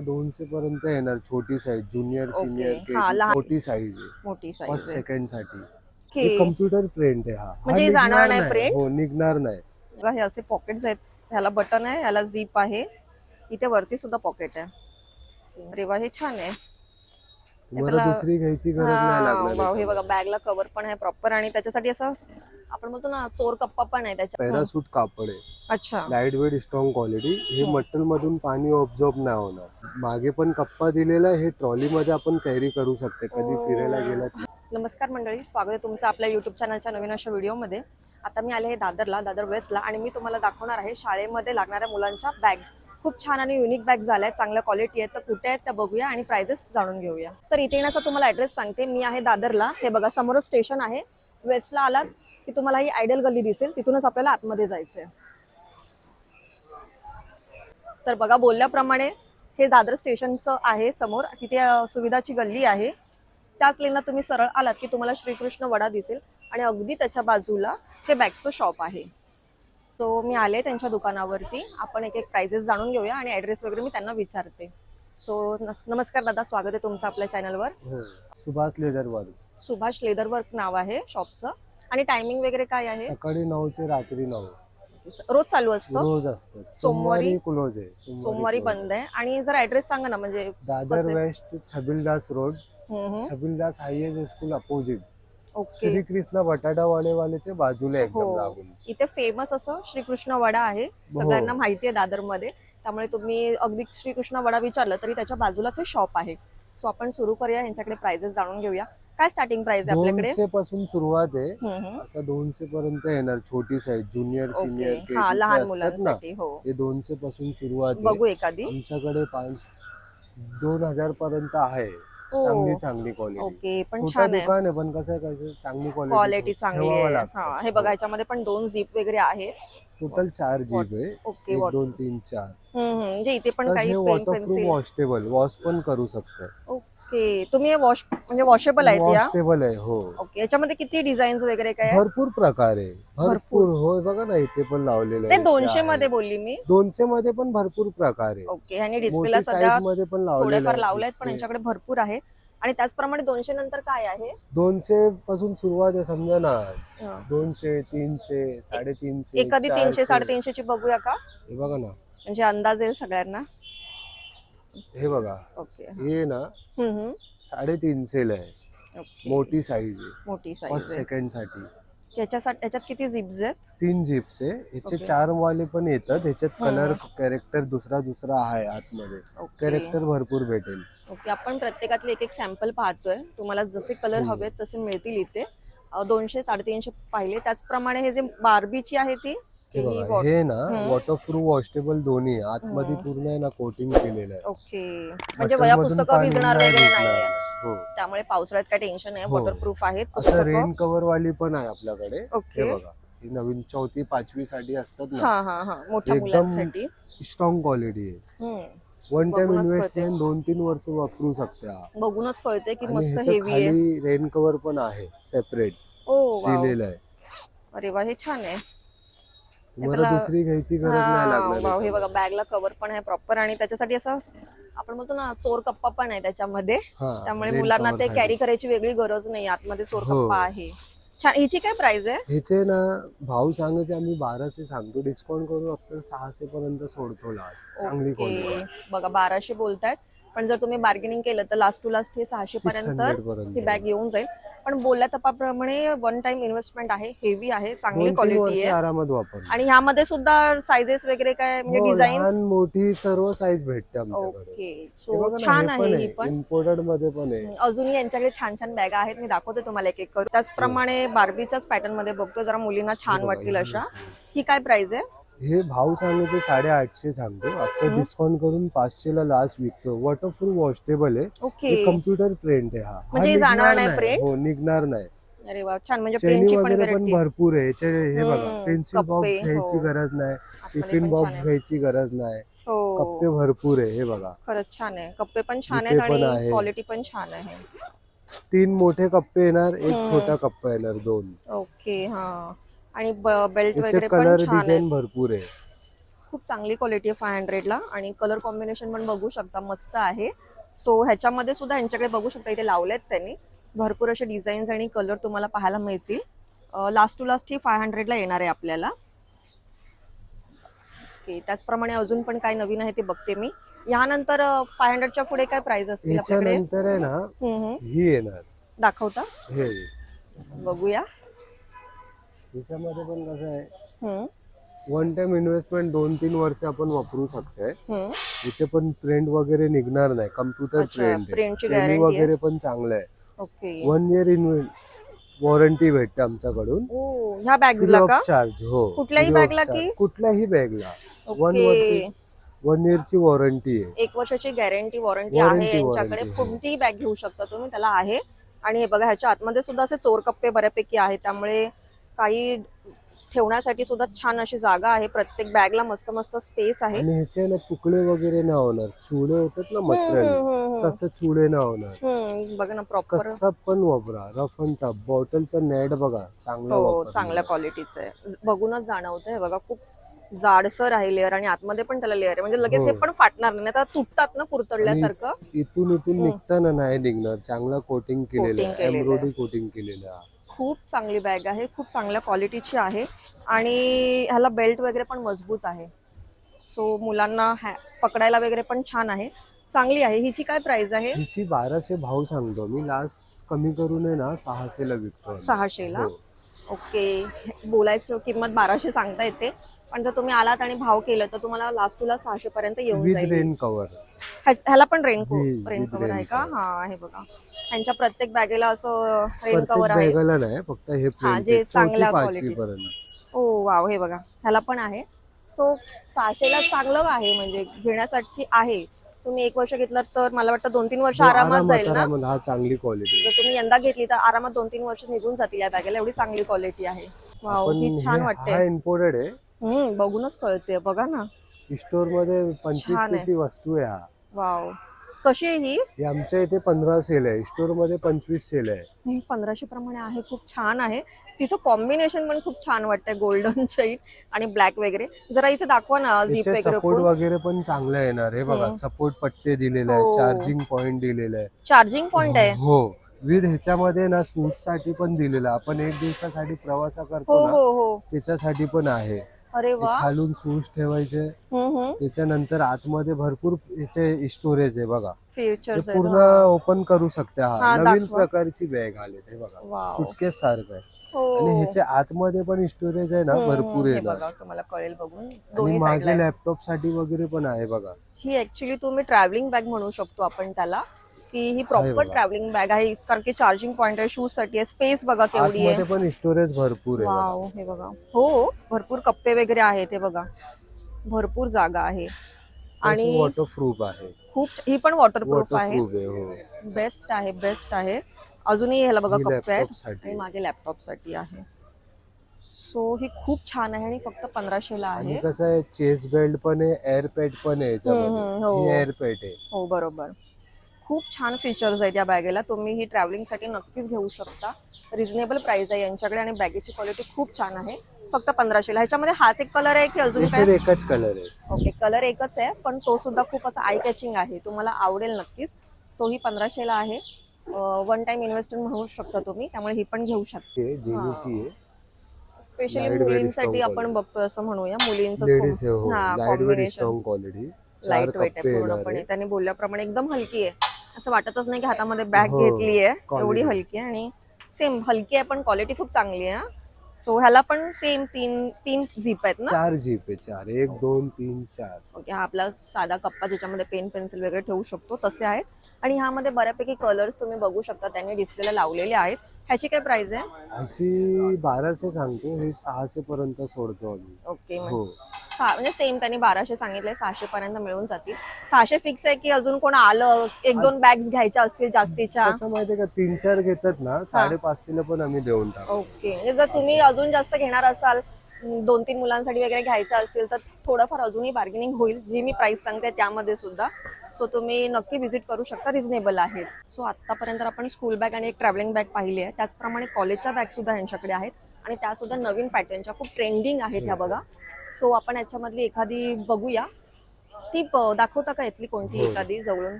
दोनशे पर्यंत येणार छोटी साईज ज्युनियर सिनियर हा, लहान. छोटी साईज आहे. मोठी फर्स्ट साईज सेकंडसाठी. कम्प्युटर प्रिंट आहे हा. हा म्हणजे जाणार निघणार नाही print? हो निघणार नाही. बघा हे असे पॉकेट्स आहेत. ह्याला बटन आहे ह्याला झीप आहे. इथे वरती सुद्धा पॉकेट आहे. अरे वा हे छान आहे. तुम्हाला त्याला- दुसरी घ्यायची गरज नाही हा, वाव, हे. बघा बॅगला कव्हर पण आहे प्रॉपर आणि त्याच्यासाठी असं आपण म्हणतो ना चोर कप्पा पण आहे त्याच्या. पॅरासूट कापड आहे. अच्छा. लाइट वेट स्ट्रॉंग क्वालिटी हे. हम्म. मटल मधून पाणी ऑब्झॉर्ब नाही होणार. मागे पण कप्पा दिलेला आहे हे ट्रॉली मध्ये आपण कॅरी करू शकते. कधी ओ. फिरायला गेला नमस्कार मंडळी स्वागत आहे तुमचं आपल्या युट्यूब चॅनलच्या नवीन अशा व्हिडिओमध्ये आता मी आले आहे दादरला दादर वेस्टला आणि मी तुम्हाला दाखवणार आहे शाळेमध्ये लागणाऱ्या मुलांच्या बॅग्स खूप छान आणि युनिक बॅग्स झाल्या आहेत चांगल्या क्वालिटी आहेत. तर कुठे आहेत त्या बघूया आणि प्राइजेस जाणून घेऊया. तर इथे येण्याचा तुम्हाला ॲड्रेस सांगते. मी आहे दादरला. हे बघा समोरच स्टेशन आहे. वेस्टला आलात. की तुम्हाला ही आयडियल गल्ली दिसेल तिथूनच आपल्याला आतमध्ये जायचं आहे तर बघा बोलल्याप्रमाणे हे दादर स्टेशनचं आहे समोर. तिथे सुविधाची गल्ली आहे. त्याच लेनला तुम्ही सरळ आलात की तुम्हाला श्रीकृष्ण वडा दिसेल आणि अगदी त्याच्या बाजूला हे बॅगचं शॉप आहे. तो मी आले त्यांच्या दुकानावरती. आपण एक एक प्राइजेस जाणून घेऊया आणि ॲड्रेस वगैरे मी त्यांना विचारते. सो नमस्कार दादा स्वागत आहे तुमचं आपल्या चॅनलवर हो. सुभाष लेदर वर सुभाष लेदर वर्क नाव आहे शॉपचं आणि टायमिंग वगैरे काय आहे? सकाळी नऊचे रात्री नऊ. रोज चालू असतं? रोज असतात सोमवारी- क्लोज आहे. सोमवारी close बंद आहे. आणि जर ऍड्रेस सांगा ना म्हणजे आहे. Dadar? Waste Chhabildas road hmm, hmm. Chhabildas highway school opposite okay Shrikrishna बटाटा वालेवालेचे बाजूला एकदम हो. लागून. इथे फेमस असं श्रीकृष्ण वडा आहे सगळ्यांना माहिती आहे दादरमध्ये. त्यामुळे तुम्ही अगदी श्रीकृष्ण वडा विचारलं तरी त्याच्या बाजूलाच हे शॉप आहे. सो आपण सुरू करूया. यांच्याकडे प्राइजेस जाणून घेऊया. काय स्टार्टिंग प्राइस आहे आपल्याकडे? दोनशे पासून सुरुवात आहे. असं दोनशे पर्यंत येणार. छोटी साईज ज्युनियर सिनियर हा लहान असतात ना मुलांसाठी हो. दोनशे पासून सुरुवात आहे. बघू एखादी. आमच्याकडे पाच दोन हजार पर्यंत आहे. हो. चांगली चांगली क्वालिटी ओके पण छोटा छान आहे. दुकान आहे पण कसं आहे कसं चांगली क्वालिटी चांगली आहे. हा हे बघा याच्यामध्ये पण दोन झीप वगैरे आहेत. टोटल चार जीब आहे. ओके एक दोन तीन चार. म्हणजे इथे पण प्लस काही हे pen waterproof pencil washable wash पण करू शकतं. ओके तुम्ही वॉश म्हणजे वॉशेबल आहेत या? वॉशटेबल आहे हो. ओके याच्यामध्ये किती डिझाईन्स वगैरे काय आहे? भरपूर प्रकार आहे. भरपूर होय बघा ना इथे पण लावलेलं आहे, दोनशे मध्ये आहे. बोलली मी. दोनशे मध्ये पण भरपूर प्रकार आहे. ओके आणि डिस्प्लेला मोठी सध्या साईजमध्ये पण लावलेलं थोडेफार आहे लावलेत पण display. यांच्याकडे भरपूर आहे. आणि त्याचप्रमाणे दोनशे नंतर काय आहे? दोनशे पासून सुरुवात आहे समजा ना. हा. दोनशे तीनशे साडेतीनशे एखादी तीनशे. साडेतीनशे ची बघूया का? हे बघा ना. म्हणजे अंदाज येईल सगळ्यांना. हे बघा. ओके हे. ना हम्म, हम्म. साडेतीनशे ला आहे. ओके. मोठी साईज आहे. मोठी फर्स्ट साईज सेकंडसाठी. याच्यासाठी याच्यात किती झिप्स आहेत? तीन जिप्स आहे. ह्याचे ओके. चार वाले पण येतात. ह्याच्यात. कलर कॅरेक्टर दुसरा दुसरा आहे आतमध्ये. ओके. कॅरेक्टर भरपूर भेटेल. ओके आपण प्रत्येकातले एक एक सॅम्पल पाहतोय. तुम्हाला जसे कलर हम्म. हवेत तसे मिळतील इथे. अं, दोनशे साडेतीनशे पाहिले. त्याचप्रमाणे हे जे बार्बीची आहे ती हे ही बघा हे ना. वॉटरप्रूफ वॉशेबल दोन्ही आहे. आतमध्ये. पूर्ण आहे ना कोटिंग केलेलं आहे ओके म्हणजे वया पुस्तकं पाणी भिजणार नाही वगैरे नाहीये नाही. हो त्यामुळे पावसाळ्यात काय टेन्शन नाही हो. वॉटरप्रूफ आहेत असं पुस्तकं रेन कव्हर वाली पण आहे आपल्याकडे हे ओके बघा ही नवीन चौथी पाचवी साठी असतात ना हा हा हा मोठ्या एकदम मुलांसाठी स्ट्रॉंग क्वालिटी आहे हम्म. वन टाइम बघूनच इन्व्हेस्टमेंट दोन तीन वर्ष वापरू शकते हा. बघूनच कळते की आणि मस्त ह्याच्या हेवी आहे खाली रेन कव्हर पण आहे सेपरेट ओ वाव. दिलेलं आहे अरे वा हे छान आहे दुसरी घ्यायची गरज नाही हा, लागणार हे. बघा बॅगला कव्हर पण आहे प्रॉपर आणि त्याच्यासाठी असं आपण म्हणतो ना चोर कप्पा पण आहे त्याच्यामध्ये. त्यामुळे मुलांना ते. कॅरी करायची वेगळी गरज नाही आतमध्ये चोर हो. कप्पा आहे. छान हिची काय प्राइस आहे? ह्याचे ना भाव सांगायचे आम्ही बाराशे सांगतो. डिस्काउंट करून फक्त सहाशे पर्यंत सोडतो लास्ट चांगली बघा बाराशे बोलतायत. पण जर तुम्ही बार्गेनिंग केलं तर लास्ट टू लास्ट हे सहाशे 600 पर्यंत ही बॅग येऊन जाईल. पण बोलल्या तपाप्रमाणे वन टाइम इन्व्हेस्टमेंट आहे हेवी आहे चांगली क्वालिटी आहे. आरामात वापर आणि ह्यामध्ये सुद्धा सायझेस वगैरे काय म्हणजे डिझाईन लहान मोठी सर्व साईज भेटते ओके हे सो छान हे आहे पण ही पण. इम्पोर्टेडमध्ये पण आहे. अजूनही यांच्याकडे छान छान बॅगा आहेत मी दाखवते तुम्हाला एक एक करून. त्याचप्रमाणे बार्बीच्याच पॅटर्नमध्ये बघतो जरा मुलींना छान वाटतील हे अशा. ही काय प्राइस आहे? हे भाव सांगायचे साडेआठशे सांगतो. आता. डिस्काउंट करून पाचशे ला लास्ट विकतो. वॉटरप्रूफ वॉशेबल आहे. ओके. हे कम्प्युटर प्रिंट आहे हा. हा म्हणजे जाणार निघणार नाही print? हो निघणार नाही. अरे वा छान. म्हणजे चेनी प्रिंटची पण वगैरे पण व्हरायटी भरपूर आहे. याचे हे बघा हम्म, पेन्सिल कप्पे, बॉक्स घ्यायची हो. गरज नाही. टिफिन बॉक्स आहे. घ्यायची गरज नाही. हो. कप्पे भरपूर आहे हे बघा. खरंच छान आहे. कप्पे पण छान इथे आहेत पण आणि आहे. क्वालिटी पण छान आहे. तीन मोठे कप्पे येणार एक. छोटा कप्पा येणार दोन. ओके हा. आणि बेल्ट वगैरे पण छान आहे भरपूर आहे. खूप चांगली क्वालिटी आहे फाय हंड्रेडला आणि कलर कॉम्बिनेशन पण बघू शकता मस्त आहे. सो ह्याच्यामध्ये सुद्धा यांच्याकडे बघू शकता इथे लावलेत त्यांनी. भरपूर असे डिझाईन्स आणि कलर तुम्हाला पाहायला मिळतील. लास्ट टू लास्ट ही फाय हंड्रेडला येणार आहे आपल्याला. ओके त्याचप्रमाणे अजून पण काय नवीन आहे ते बघते मी. यानंतर फाय हंड्रेडच्या पुढे काय प्राइस असतील आपल्याकडे? याच्यानंतर आहे ना. ही येणार. दाखवता? हे. बघूया. याच्यामध्ये पण कसं आहे हम्म, वन टाइम इन्व्हेस्टमेंट दोन तीन वर्ष आपण वापरू शकतोय. हम्म. याचे पण प्रिंट वगैरे निघणार नाही. कम्प्युटर अच्छा, print ची सेमी guarantee आहे. वगैरे पण चांगलं आहे. ओके. वन इयर वॉरंटी भेटते आमच्याकडून. ओ ह्या फ्री बॅगला ऑफ चार्ज हो. कुठल्याही free of bag ला charge. की? कुठल्याही बॅगला. One okay. वर्ष वन इयरची वॉरंटी आहे. एक वर्षाची गॅरंटी वॉरंटी Warranty, आहे. यांच्याकडे warranty, हो. कोणतीही बॅग घेऊ शकता तुम्ही त्याला आहे. आणि हे बघा ह्याच्या आतमध्ये सुद्धा असे चोर कप्पे बऱ्यापैकी आहेत. त्यामुळे काही ठेवण्यासाठी सुद्धा छान अशी जागा आहे. प्रत्येक बॅगला मस्त मस्त स्पेस आहे. आणि ह्याचे ना तुकडे वगैरे नाही होणार. चुडे होतात ना मटेरियल तसं चुडे नाही होणार. हम्म. बघा ना प्रॉपर कसं पण वापरा. रफ अँड टफ बॉटलचा नेट बघा चांगला हो वापरा चांगल्या क्वालिटीचं आहे. बघूनच जाणवतं हे बघा खूप जाडसर आहे लेअर आणि आतमध्ये पण त्याला लेअर आहे. म्हणजे लगेच हे हो. पण फाटणार नाही. आता तुटतात ना पुरतडल्यासारखं इथून इथून निघताना नाही निघणार. चांगला कोटिंग केलेलं Coating आहे. केलेलं आहे. एम्ब्रॉयडरी कोटिंग केलेलं आहे. खूप चांगली बॅग आहे खूप चांगल्या क्वालिटीची आहे आणि ह्याला बेल्ट वगैरे पण मजबूत आहे. सो मुलांना हॅ- पकडायला वगैरे पण छान आहे. चांगली आहे. हिची काय प्राइस आहे? हिची बाराशे भाव सांगतो मी. लास्ट कमी करून आहे ना सहाशेला विकतो. सहाशेला? हो. ओके. बोलायचं किंमत बाराशे सांगता येते. पण जर तुम्ही आलात आणि भाव केलं तर तुम्हाला लास्ट टूला सहाशे पर्यंत येऊन जाईल. रेन कव्हर ह्या- ह्याला पण रेन रेन कव्हर आहे का. हा आहे बघा. ह्यांच्या प्रत्येक बॅगेला असं रेन कव्हर आहे. बॅगाला नाही फक्त हे हा, जे चांगल्या. पर्यंत. ओ वाव हे बघा. ह्याला पण आहे. सो सहाशेला चांगलं आहे म्हणजे घेण्यासाठी आहे. तुम्ही एक वर्ष घेतलं तर मला वाटतं दोन तीन वर्ष आरामात जाईल ना? हा चांगली क्वालिटी जर तुम्ही यंदा घेतली तर आरामात दोन तीन वर्ष निघून जातील या बॅगेला. एवढी चांगली क्वालिटी आहे. वाव ही छान वाटते इम्पोर्टेड आहे. हम्म बघूनच कळते बघा ना. स्टोरमध्ये ची वस्तू आहे हा. वाव. कशी आहे ही? हे आमच्या इथे पंधरा सेल आहे. स्टोरमध्ये पंचवीस सेल आहे. ही पंधराशे प्रमाणे आहे. खूप छान आहे. तिचं कॉम्बिनेशन पण खूप छान वाटतंय गोल्डन चैन आणि ब्लॅक वगैरे. जरा इथे दाखवा ना झीप याचे वगैरे सपोर्ट वगैरे पण चांगलं येणार हे बघा. हम्म. सपोर्ट पट्टे दिलेले हो. आहे चार्जिंग पॉइंट दिलेलं आहे चार्जिंग पॉइंट आहे? हो. विथ ह्याच्यामध्ये ना सूटसाठी पण दिलेलं आहे. आपण एक दिवसासाठी प्रवास हो करतो ना हो हो. त्याच्यासाठी पण आहे. अरे ते वा. खालून सूज ठेवायचे त्याच्यानंतर आतमध्ये भरपूर याचे स्टोरेज आहे बघा. ते पूर्ण ओपन करू शकते हा, नवीन. प्रकारची बॅग आले हे बघा. सुटकेस सारखं आहे. हो. आणि ह्याच्या आतमध्ये पण स्टोरेज आहे ना भरपूर तुम्हाला कळेल बघून. आणि मागे लॅपटॉपसाठी वगैरे पण आहे बघा. ही ऍक्च्युली तुम्ही ट्रॅव्हलिंग बॅग म्हणू शकतो आपण त्याला. की ही प्रॉपर. ट्रॅव्हलिंग बॅग आहे. की चार्जिंग पॉइंट आहे शूजसाठी आहे. स्पेस बघा केवढी आहे. पण स्टोरेज भरपूर आहे हे बघा. हो भरपूर कप्पे वगैरे आहेत हे बघा. भरपूर जागा आहे. आणि वॉटरप्रूफ आहे. खूप ही पण वॉटरप्रूफ आहे. हो. बेस्ट आहे बेस्ट आहे. अजूनही ह्याला बघा ही कप्पे आहेत. आणि मागे लॅपटॉपसाठी आहे. सो ही खूप छान आहे आणि फक्त पंधराशेला आहे. कसं आहे चेस बेल्ट पण आहे एअर पॅड पण आहे हम्म, हो. याच्यामध्ये. ही. एअर पॅड आहे. हो बरोबर. खूप छान फीचर्स आहेत या बॅगेला. तुम्ही ही ट्रॅव्हलिंगसाठी नक्कीच घेऊ शकता. रिझनेबल प्राइस आहे यांच्याकडे आणि बॅगेची क्वालिटी खूप छान आहे. फक्त पंधराशेला ह्याच्यामध्ये हाच एक कलर आहे की अजून काय? एकच कलर आहे. ओके कलर एकच आहे पण तो सुद्धा खूप असा आय कॅचिंग आहे. तुम्हाला आवडेल नक्कीच. सो ही पंधराशेला आहे. वन टाइम इन्व्हेस्टमेंट म्हणू शकता तुम्ही. त्यामुळे ही पण घेऊ शकता. आहे. स्पेशली मुलींसाठी strong आपण बघतोय असं म्हणूया. मुलींचं आहे हो. लाइट कॉम्बिनेशन स्ट्रॉंग क्वालिटी चार लाइट वेट कप्पे आहे येणार पूर्णपणे. आहे. त्याने बोलल्याप्रमाणे एकदम हलकी आहे. असं वाटतच नाही की हातामध्ये बॅग हो, घेतली आहे. एवढी हलकी आहे आणि सेम हलकी आहे पण क्वालिटी खूप चांगली आहे सो ह्याला पण सेम तीन तीन झीप आहेत ना? चार जीप आहे चार. एक दोन तीन चार. ओके हा आपला साधा कप्पा ज्याच्यामध्ये पेन पेन्सिल वगैरे ठेवू शकतो तसे आहेत. आणि ह्यामध्ये बऱ्यापैकी कलर्स तुम्ही बघू शकता त्यांनी डिस्प्लेला लावलेले आहेत. ह्याची काय प्राइस आहे? ह्याची बाराशे सांगतो हे सहाशे पर्यंत सोडतो आम्ही. ओके हो. सा- म्हणजे सेम त्यांनी बाराशे सांगितले सहाशे पर्यंत मिळून जातील. सहाशे फिक्स आहे की अजून कोण आलं एक दोन बॅग्स घ्यायच्या असतील जास्तीच्या? कसं माहितीये का तीन चार घेतात ना साडेपाचशेला पण आम्ही देऊन टाकतो. ओके म्हणजे जर तुम्ही अजून जास्त घेणार असाल दोन तीन मुलांसाठी वगैरे घ्यायचं असतील तर थोडंफार अजूनही बार्गेनिंग होईल जी मी प्राइस सांगते त्यामध्ये सुद्धा. सो तुम्ही नक्की व्हिजिट करू शकता रिझनेबल आहेत सो आतापर्यंत आपण स्कूल बॅग आणि एक ट्रॅव्हलिंग बॅग पाहिली आहे. त्याचप्रमाणे कॉलेजच्या बॅग सुद्धा यांच्याकडे आहेत. आणि त्या सुद्धा नवीन पॅटर्नच्या खूप ट्रेंडिंग आहेत ह्या बघा. सो आपण याच्यामधली एखादी बघूया. ती दाखवता का यातली कोणती हो. एखादी जवळून?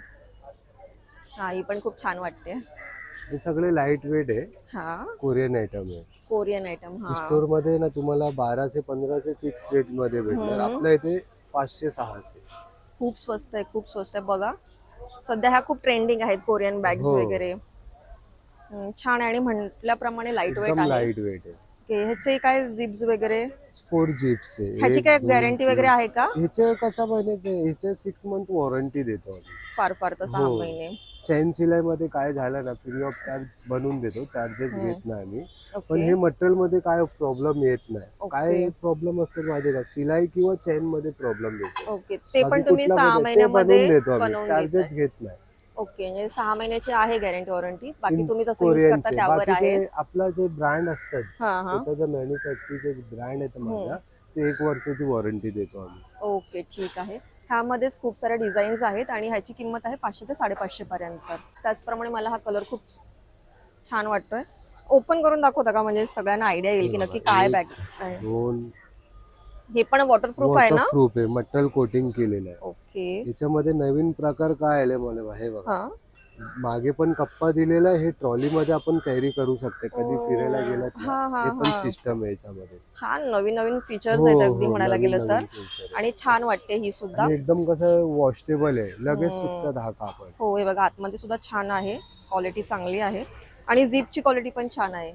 हा ही पण खूप छान वाटते. हे सगळे लाइट वेट आहे. हा. कोरियन आयटम आहे. कोरियन आयटम हा. स्टोरमध्ये ना तुम्हाला बाराशे पंधराशे फिक्स रेटमध्ये भेटणार. आपल्या इथे पाचशे सहाशे. खूप स्वस्त आहे खूप स्वस्त आहे. बघा सध्या ह्या खूप ट्रेंडिंग आहेत कोरियन बॅग्स हो. वगैरे. हम्म, छान आहे. आणि म्हटल्याप्रमाणे लाइट वेट एकदम आहे. लाइट वेट आहे ह्याचे काय जिप्स वगैरे? फोर जीप्स आहे. ह्याची काय गॅरंटी वगैरे आहे का? ह्याचे कसं माहिती ह्याचे सिक्स मंथ वॉरंटी देतो आम्ही. फार फार तर सहा हो. महिने. चैन सिलाई मध्ये काय झालं ना फ्री ऑफ चार्ज बनवून देतो चार्जेस. घेत नाही आम्ही. पण हे मटेरियलमध्ये काय प्रॉब्लेम येत नाही. काय प्रॉब्लेम असतात माहिती का? सिलाई किंवा चैनमध्ये प्रॉब्लेम येतो ते पण तुम्ही सहा बनवून महिन्यामध्ये देतो आम्ही. चार्जेस. घेत नाही. ओके. म्हणजे सहा महिन्याची आहे गॅरंटी वॉरंटी बाकी तुम्ही जसं यूज करता त्यावर आहे. आपला जे ब्रँड असतात स्वतःचा मॅन्युफॅक्चरचे ब्रँड आहे माझा ते एक वर्षाची वॉरंटी देतो आम्ही. ओके. ठीक आहे. ह्यामध्येच खूप साऱ्या डिझाईन्स आहेत आणि ह्याची किंमत आहे पाचशे ते साडेपाचशे पर्यंत. त्याचप्रमाणे मला हा कलर खूप छान वाटतोय. ओपन करून दाखवता का? म्हणजे सगळ्यांना आयडिया येईल की नक्की काय बॅग दोन हे पण वॉटरप्रूफ आहे ना? प्रूफ आहे. मटेरियल कोटिंग केलेलं आहे. ओके याच्यामध्ये नवीन प्रकार काय आले मला हे बघा. हा. मागे पण कप्पा दिलेला आहे हे ट्रॉली मध्ये आपण कॅरी करू शकते. कधी ओ. फिरायला गेलात ना, हा, हा, हे पण हा. सिस्टम आहे याच्यामध्ये. छान नवीन नवीन फीचर्स हो, आहेत हो, अगदी म्हणायला नवीन- गेलं तर. नवीन feature आहे. आणि छान वाटते ही सुद्धा. आणि एकदम कसं वॉशटेबल आहे लगेच हम्म. सुटतात हा कापड हो हे बघा आतमध्ये सुद्धा छान आहे. क्वालिटी चांगली आहे. आणि झिपची क्वालिटी पण छान आहे.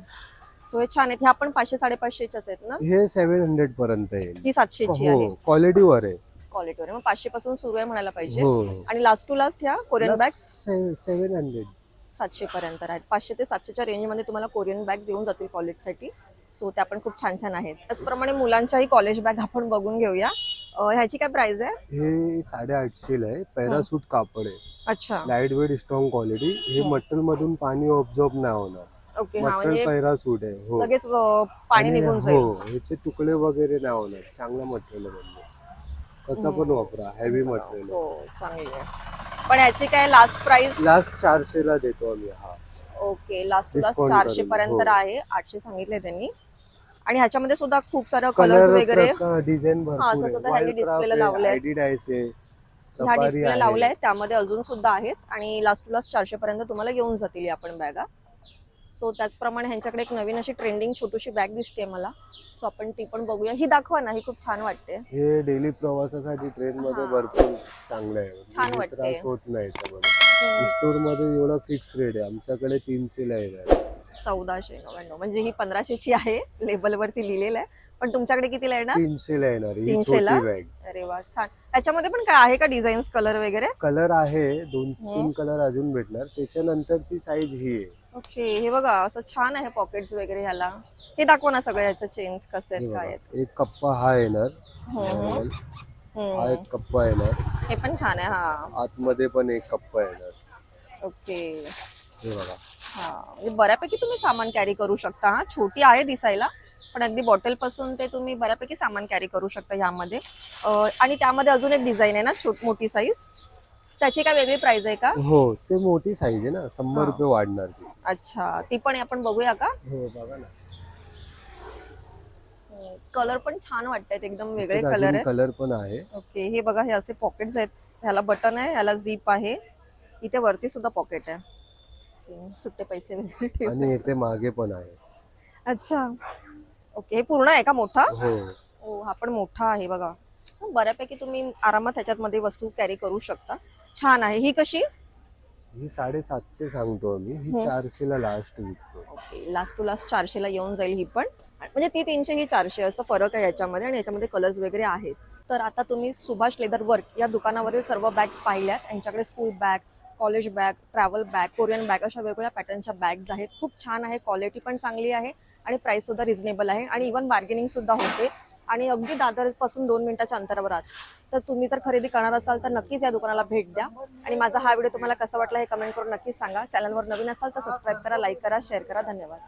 सो हे छान आहेत. ह्या पण पाचशे साडेपाचशेच्याच आहेत ना? हे सेव्हन हंड्रेड पर्यंत येईल. ही सातशेची आहे. हो क्वालिटीवर आहे. क्वालिटीवर मग पाचशे पासून सुरू आहे म्हणायला पाहिजे. हो. आणि लास्ट टू लास्ट ह्या कोरियन बॅग सेव्हन हंड्रेड सातशे पर्यंत आहेत पाचशे ते सातशेच्या रेंजमध्ये तुम्हाला कोरियन बॅग येऊन जातील कॉलेजसाठी सो त्या पण खूप छान छान आहेत. त्याचप्रमाणे मुलांच्याही कॉलेज बॅग आपण बघून घेऊया. अं, ह्याची काय प्राइस आहे? हे साडेआठशे ला आहे. पॅरासूट कापड आहे. अच्छा. लाइट वेट स्ट्रॉंग क्वालिटी हे. हम्म. मटेरियल मधून पाणी ऑब्झॉर्ब नाही होणार. ओके हा म्हणजे मटेरियल पैरासूट आहे. हो. लगेच अं, पाणी आणि निघून जाईल. हो ह्याचे तुकडे वगैरे नाही होणार. चांगला मटेरियल आहे. कसं पण वापरा हेवी मटेरियल हो चांगली आहे. पण ह्याची काय लास्ट प्राइस लास्ट चारशे ला देतो आम्ही हा. Okay last to last Discount चारशे करून, पर्यंत हो. आहे आठशे सांगितले त्यांनी. आणि ह्याच्यामध्ये सुद्धा खूप सारं कलर्स वगैरे. डिझाईन हा, तसं तर ह्यांनी display ला लावलंय. आहे ह्या सफारी डिस्प्ले लावल्या आहे. आहेत त्यामध्ये अजून सुद्धा आहेत. आणि लास्ट टू लास्ट चारशे पर्यंत तुम्हाला येऊन जातील या पण बॅगा. सो त्याचप्रमाणे ह्यांच्याकडे एक नवीन अशी ट्रेंडिंग छोटीशी बॅग दिसते मला. सो आपण ती पण बघूया. ही दाखवा ना ही खूप छान वाटते. हे डेली प्रवासासाठी ट्रेन मध्ये. भरपूर चांगलं आहे. छान म्हणजे वाटते. त्रास होत नाही त्यामध्ये. स्टोरमध्ये एवढा फिक्स रेट आहे. आमच्याकडे तीनशे ला आहे. चौदाशे नव्याण्णव. म्हणजे ही पंधराशेची आहे. लेबल वरती लिहिलेलं आहे. पण तुमच्याकडे कितीला येणार? तीनशे ला येणार ही 300 ला? छोटी बॅग अरे वा छान. याच्यामध्ये पण काय आहे का डिझाईन्स कलर वगैरे? कलर आहे. दोन. तीन कलर अजून भेटणार. त्याच्यानंतरची साईज ही आहे. ओके हे बघा असं छान आहे पॉकेट्स वगैरे ह्याला. हे दाखवा ना सगळं ह्याचं चेन्स कसे हे आहेत काय. आहेत. एक कप्पा हा येणार. हम्म, हम्म. हा हम्म. एक कप्पा येणार. हे पण छान आहे हा. आतमध्ये पण एक कप्पा येणार. ओके. हे बघा. हा. म्हणजे बऱ्यापैकी तुम्ही सामान कॅरी करू शकता हा. छोटी आहे दिसायला पण अगदी बॉटलपासून ते तुम्ही बऱ्यापैकी सामान कॅरी करू शकता ह्यामध्ये. अं, आणि त्यामध्ये अजून एक डिझाईन आहे ना छोट मोठी साईज त्याची काय वेगळी प्राइस आहे का? हो ते मोठी साईज आहे ना. शंभर. रुपये वाढणार ती. अच्छा ती पण आपण बघूया का? हो बघा ना. कलर पण छान वाटतात एकदम वेगळे कलर आहेत. कलर पण आहे. ओके हे बघा हे असे पॉकेट्स आहेत. ह्याला बटन आहे ह्याला झीप आहे. इथे वरती सुद्धा पॉकेट आहे. ओके, सुट्टे पैसे वगैरे ठेव आणि इथे मागे पण आहे. अच्छा. ओके हे पूर्ण आहे का मोठा? हो. हो हा पण मोठा आहे बघा. बऱ्यापैकी तुम्ही आरामात ह्याच्यात वस्तू कॅरी करू शकता. छान आहे. ही कशी? ही साडेसातशे सांगतो आम्ही. ही. चारशे ला लास्ट विकतो. ओके. लास्ट टू लास्ट चारशेला येऊन जाईल ही पण. म्हणजे ती तीनशे ही चारशे असं फरक आहे याच्यामध्ये आणि याच्यामध्ये कलर्स वगैरे आहेत. तर आता तुम्ही सुभाष लेदर वर्क या दुकानावरील सर्व बॅग्स पाहिल्यात. यांच्याकडे school bag college bag travel bag Korean bag अशा वेगवेगळ्या पॅटर्नच्या बॅग्स आहेत. खूप छान आहे. क्वालिटी पण चांगली आहे आणि प्राइस सुद्धा रिझनेबल आहे. आणि इव्हन बार्गेनिंग सुद्धा होते. आणि अगदी दादरपासून दोन मिनिटाच्या अंतरावर आहात. तर तुम्ही जर खरेदी करणार असाल तर नक्कीच या दुकानाला भेट द्या. आणि माझा हा व्हिडिओ तुम्हाला कसा वाटला हे कमेंट करून नक्कीच सांगा. चॅनलवर नवीन असाल तर सबस्क्राईब करा लाईक करा शेअर करा. धन्यवाद.